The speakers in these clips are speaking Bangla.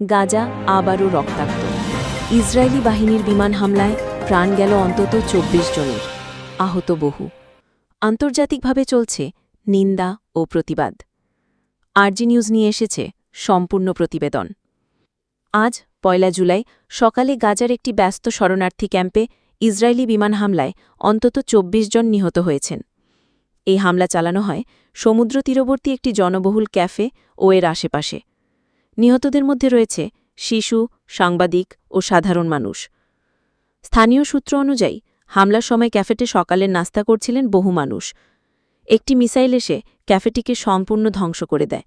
গাজা আবারও রক্তাক্ত। ইসরায়েলি বাহিনীর বিমান হামলায় প্রাণ গেল অন্তত চব্বিশ জনের। আহত বহু। আন্তর্জাতিকভাবে চলছে নিন্দা ও প্রতিবাদ। আরজি নিউজ নিয়ে এসেছে সম্পূর্ণ প্রতিবেদন। আজ, পয়লা জুলাই, সকালে গাজার একটি ব্যস্ত শরণার্থী ক্যাম্পে ইসরায়েলি বিমান হামলায় অন্তত চব্বিশ জন নিহত হয়েছেন। এই হামলা চালানো হয় সমুদ্র তীরবর্তী একটি জনবহুল ক্যাফে ও এর আশেপাশে। নিহতদের মধ্যে রয়েছে শিশু, সাংবাদিক ও সাধারণ মানুষ। স্থানীয় সূত্র অনুযায়ী, হামলার সময় ক্যাফেটে সকালের নাস্তা করছিলেন বহু মানুষ। একটি মিসাইল এসে ক্যাফেটিকে সম্পূর্ণ ধ্বংস করে দেয়।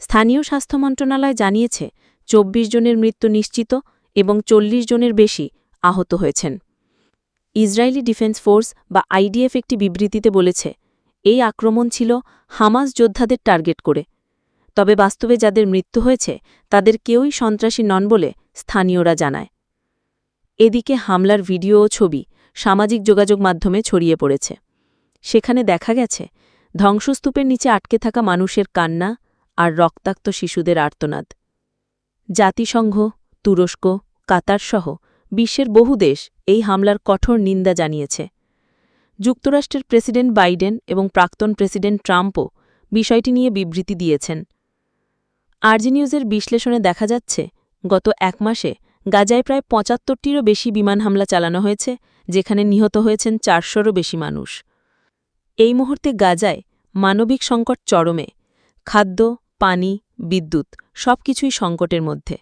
স্থানীয় স্বাস্থ্য মন্ত্রণালয় জানিয়েছে, চব্বিশ জনের মৃত্যু নিশ্চিত এবং চল্লিশ জনের বেশি আহত হয়েছেন। ইসরায়েলি ডিফেন্স ফোর্স বা আইডিএফ একটি বিবৃতিতে বলেছে, এই আক্রমণ ছিল হামাস যোদ্ধাদের টার্গেট করে। তবে বাস্তবে যাদের মৃত্যু হয়েছে, তাদের কেউই সন্ত্রাসী নন বলে স্থানীয়রা জানায়। এদিকে হামলার ভিডিও ও ছবি সামাজিক যোগাযোগ মাধ্যমে ছড়িয়ে পড়েছে। সেখানে দেখা গেছে, ধ্বংসস্তূপের নিচে আটকে থাকা মানুষের কান্না আর রক্তাক্ত শিশুদের আর্তনাদ। জাতিসংঘ, তুরস্ক কাতারসহ বিশ্বের বহু দেশ এই হামলার কঠোর নিন্দা জানিয়েছে। যুক্তরাষ্ট্রের প্রেসিডেন্ট বাইডেন এবং প্রাক্তন প্রেসিডেন্ট ট্রাম্পও বিষয়টি নিয়ে বিবৃতি দিয়েছেন। আরজি নিউজের বিশ্লেষণে দেখা যাচ্ছে, গত এক মাসে গাজায় প্রায় পঁচাত্তরটিরও বেশি বিমান হামলা চালানো হয়েছে, যেখানে নিহত হয়েছেন চারশোরও বেশি মানুষ। এই মুহূর্তে গাজায় মানবিক সংকট চরমে। খাদ্য, পানি, বিদ্যুৎ সবকিছুই সংকটের মধ্যে,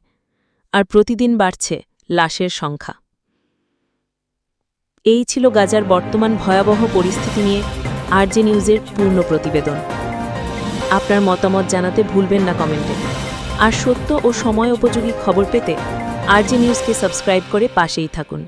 আর প্রতিদিন বাড়ছে লাশের সংখ্যা। এই ছিল গাজার বর্তমান ভয়াবহ পরিস্থিতি নিয়ে আরজে নিউজের পূর্ণ প্রতিবেদন। আপনার মতামত জানাতে ভুলবেন না কমেন্টে। আর সত্য ও সময় উপযোগী খবর পেতে আরজি নিউজকে সাবস্ক্রাইব করে পাশেই থাকুন।